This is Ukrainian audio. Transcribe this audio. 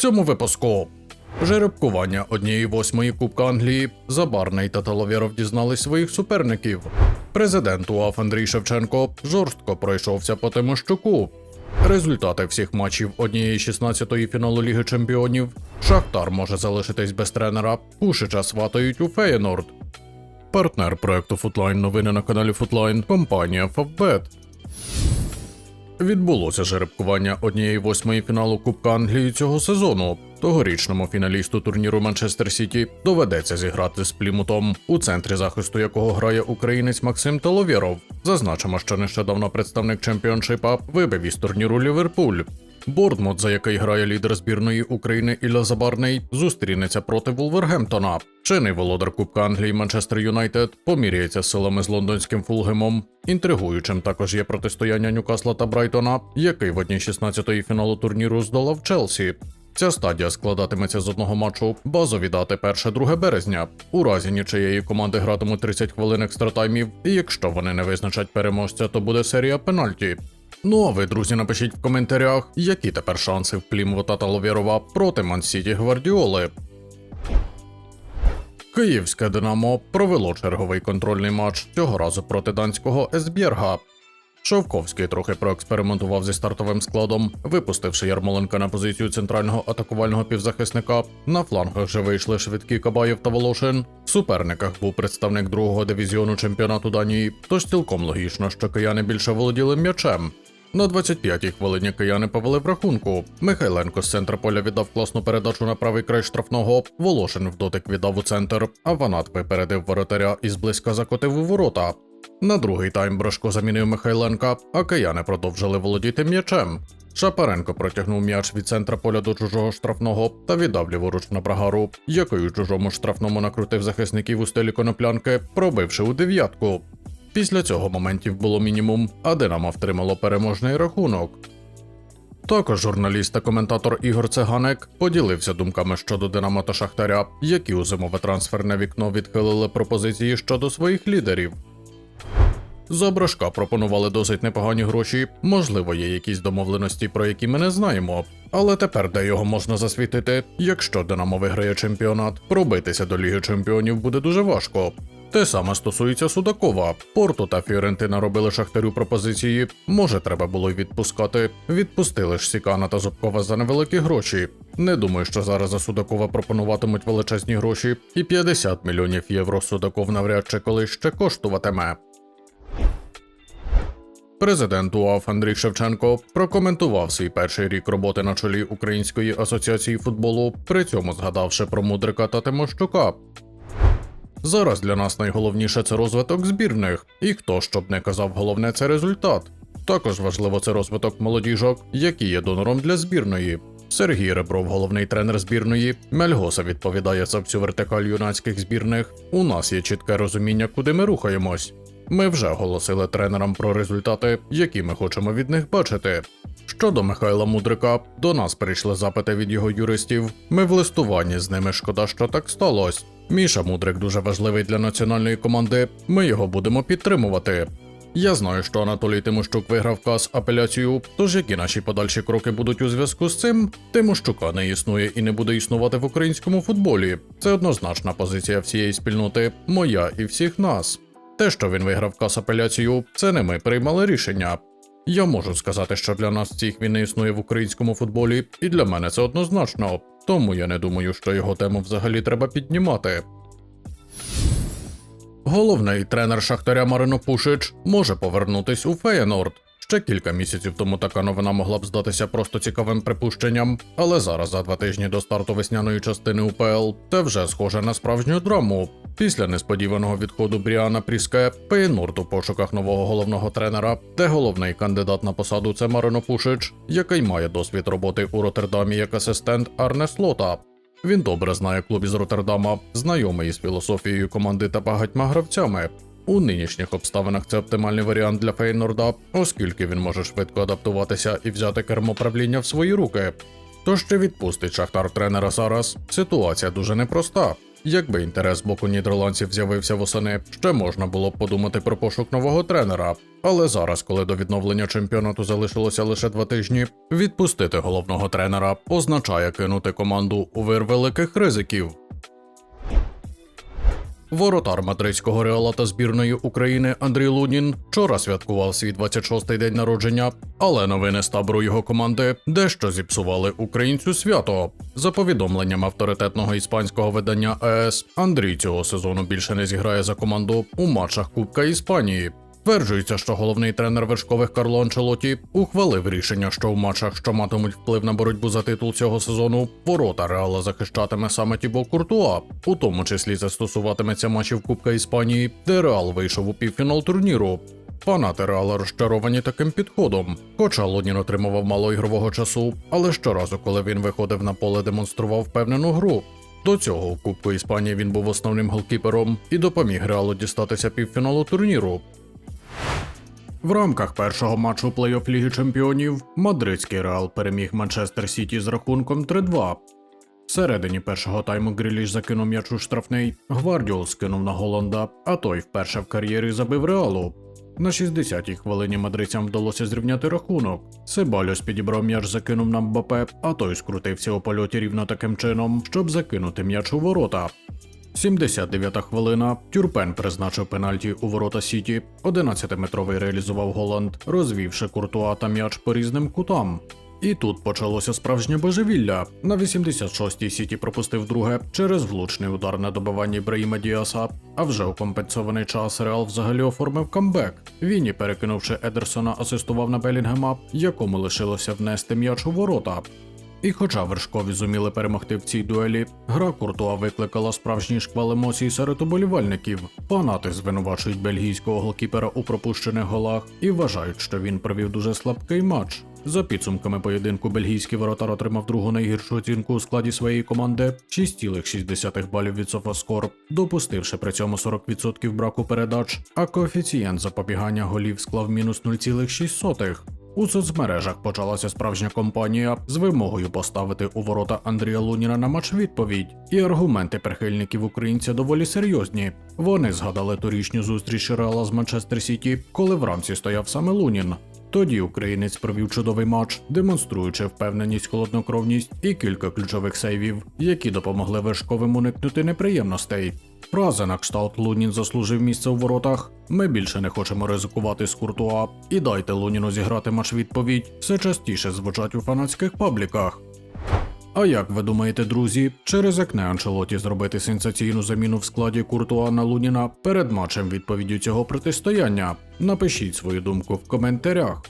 цьому випуску. Жеребкування однієї восьмої Кубка Англії Забарний та Таловєров дізнались своїх суперників. Президент УАФ Андрій Шевченко жорстко пройшовся по Тимощуку. Результати всіх матчів однієї 16-ї фіналу Ліги Чемпіонів. Шахтар може залишитись без тренера. Пушича сватають у Феєнорд. Партнер проекту Футлайн новини на каналі Футлайн компанія Фавбет. Відбулося жеребкування однієї восьмої фіналу Кубка Англії цього сезону. Тогорічному фіналісту турніру Манчестер Сіті доведеться зіграти з Плімутом, у центрі захисту якого грає українець Максим Таловєров. Зазначимо, що нещодавно представник чемпіоншипа вибив із турніру Ліверпуль. Бордмут, за який грає лідер збірної України Ілля Забарний, зустрінеться проти Вулвергемптона. Чинний володар Кубка Англії Манчестер Юнайтед поміряється силами з лондонським Фулгемом. Інтригуючим також є протистояння Ньюкасла та Брайтона, який в одній 16-ї фіналу турніру здолав Челсі. Ця стадія складатиметься з одного матчу базові дати 1-2 березня. У разі нічиєї команди гратимуть 30 хвилин екстратаймів, і якщо вони не визначать переможця, то буде серія пенальті. Ну а ви, друзі, напишіть в коментарях, які тепер шанси в Плімута та Ловєрова проти Мансіті Гвардіоли. Київське Динамо провело черговий контрольний матч цього разу проти данського Есбєрга. Шовковський трохи проекспериментував зі стартовим складом, випустивши Ярмоленка на позицію центрального атакувального півзахисника. На флангах же вийшли швидкі Кабаєв та Волошин. В суперниках був представник другого дивізіону чемпіонату Данії, тож цілком логічно, що кияни більше володіли м'ячем. На 25-й хвилині кияни повели в рахунку. Михайленко з центра поля віддав класну передачу на правий край штрафного. Волошин в дотик віддав у центр, а Ванат випередив воротаря і зблизька закотив у ворота. На другий тайм Брошко замінив Михайленка, а кияни продовжили володіти м'ячем. Шапаренко протягнув м'яч від центра поля до чужого штрафного та віддав ліворуч на брагару, у чужому штрафному накрутив захисників у стилі коноплянки, пробивши у дев'ятку. Після цього моментів було мінімум, а Динамо втримало переможний рахунок. Також журналіст та коментатор Ігор Цеганек поділився думками щодо Динамо та Шахтаря, які у зимове трансферне вікно відхилили пропозиції щодо своїх лідерів. За Брашка пропонували досить непогані гроші, можливо, є якісь домовленості, про які ми не знаємо. Але тепер де його можна засвітити, якщо Динамо виграє чемпіонат, пробитися до Ліги Чемпіонів буде дуже важко. Те саме стосується Судакова. Порту та Фіорентина робили Шахтарю пропозиції. Може, треба було й відпускати. Відпустили ж Сікана та Зубкова за невеликі гроші. Не думаю, що зараз за Судакова пропонуватимуть величезні гроші, і 50 мільйонів євро Судаков навряд чи колись ще коштуватиме. Президент УАФ Андрій Шевченко прокоментував свій перший рік роботи на чолі Української асоціації футболу, при цьому згадавши про Мудрика та Тимощука. Зараз для нас найголовніше це розвиток збірних, і хто щоб не казав, головне це результат. Також важливо це розвиток молодіжок, які є донором для збірної. Сергій Ребров, головний тренер збірної, Мельгоса відповідає за всю вертикаль юнацьких збірних. У нас є чітке розуміння, куди ми рухаємось. Ми вже оголосили тренерам про результати, які ми хочемо від них бачити. Щодо Михайла Мудрика, до нас прийшли запити від його юристів. Ми в листуванні з ними шкода, що так сталося. Міша Мудрик дуже важливий для національної команди. Ми його будемо підтримувати. Я знаю, що Анатолій Тимощук виграв каз апеляцію. Тож які наші подальші кроки будуть у зв'язку з цим? Тимощука не існує і не буде існувати в українському футболі. Це однозначна позиція всієї спільноти, моя і всіх нас. Те, що він виграв каз апеляцію, це не ми приймали рішення. Я можу сказати, що для нас цих він не існує в українському футболі, і для мене це однозначно. Тому я не думаю, що його тему взагалі треба піднімати. Головний тренер Шахтаря Марино Пушич може повернутись у Феєнорд. Ще кілька місяців тому така новина могла б здатися просто цікавим припущенням, але зараз, за два тижні до старту весняної частини УПЛ, це вже схоже на справжню драму. Після несподіваного відходу Бріана Пріске, Феєнорд у пошуках нового головного тренера, де головний кандидат на посаду це Марино Пушич, який має досвід роботи у Роттердамі як асистент Арне Слота. Він добре знає клуб із Роттердама, знайомий із філософією команди та багатьма гравцями. У нинішніх обставинах це оптимальний варіант для Фейнорда, оскільки він може швидко адаптуватися і взяти кермо правління в свої руки. Тож чи відпустить Шахтар тренера зараз? Ситуація дуже непроста. Якби інтерес з боку нідерландців з'явився восени, ще можна було б подумати про пошук нового тренера. Але зараз, коли до відновлення чемпіонату залишилося лише два тижні, відпустити головного тренера означає кинути команду у вир великих ризиків. Воротар мадридського реала та збірної України Андрій Лунін вчора святкував свій 26-й день народження, але новини з табору його команди дещо зіпсували українцю свято. За повідомленням авторитетного іспанського видання ЕС, Андрій цього сезону більше не зіграє за команду у матчах Кубка Іспанії. Тверджується, що головний тренер вершкових Карло Анчелоті ухвалив рішення, що в матчах, що матимуть вплив на боротьбу за титул цього сезону, ворота Реала захищатиме саме Тібо Куртуа, у тому числі це стосуватиметься матчів Кубка Іспанії, де Реал вийшов у півфінал турніру. Фанати Реала розчаровані таким підходом. Хоча Лунін отримував мало ігрового часу, але щоразу, коли він виходив на поле, демонстрував впевнену гру. До цього у Кубку Іспанії він був основним голкіпером і допоміг Реалу дістатися півфіналу турніру. В рамках першого матчу плей-офф Ліги Чемпіонів мадридський Реал переміг Манчестер Сіті з рахунком 3-2. Всередині першого тайму Гріліш закинув м'яч у штрафний, Гвардіол скинув на Голланда, а той вперше в кар'єрі забив Реалу. На 60-й хвилині мадридцям вдалося зрівняти рахунок. Себальос підібрав м'яч, закинув на Мбапе, а той скрутився у польоті рівно таким чином, щоб закинути м'яч у ворота. 79-та хвилина. Тюрпен призначив пенальті у ворота Сіті. 11-метровий реалізував Голланд, розвівши куртуа та м'яч по різним кутам. І тут почалося справжнє божевілля. На 86-й Сіті пропустив друге через влучний удар на добиванні Браїма Діаса. А вже у компенсований час Реал взагалі оформив камбек. Віні, перекинувши Едерсона, асистував на Белінгема, якому лишилося внести м'яч у ворота. І хоча вершкові зуміли перемогти в цій дуелі, гра Куртуа викликала справжній шквал емоцій серед уболівальників. Фанати звинувачують бельгійського голкіпера у пропущених голах і вважають, що він провів дуже слабкий матч. За підсумками поєдинку, бельгійський воротар отримав другу найгіршу оцінку у складі своєї команди 6,6 балів від Софаскор, допустивши при цьому 40% браку передач, а коефіцієнт запобігання голів склав мінус 0,6. У соцмережах почалася справжня кампанія з вимогою поставити у ворота Андрія Луніна на матч відповідь, і аргументи прихильників українця доволі серйозні. Вони згадали торічню зустріч Реала з Манчестер Сіті, коли в рамці стояв саме Лунін. Тоді українець провів чудовий матч, демонструючи впевненість, холоднокровність і кілька ключових сейвів, які допомогли вершковим уникнути неприємностей. Фраза на кшталт Лунін заслужив місце у воротах. Ми більше не хочемо ризикувати з Куртуа. І дайте Луніну зіграти матч відповідь все частіше звучать у фанатських пабліках. А як ви думаєте, друзі, чи ризикне Анчелоті зробити сенсаційну заміну в складі Куртуа на Луніна перед матчем відповіддю цього протистояння? Напишіть свою думку в коментарях.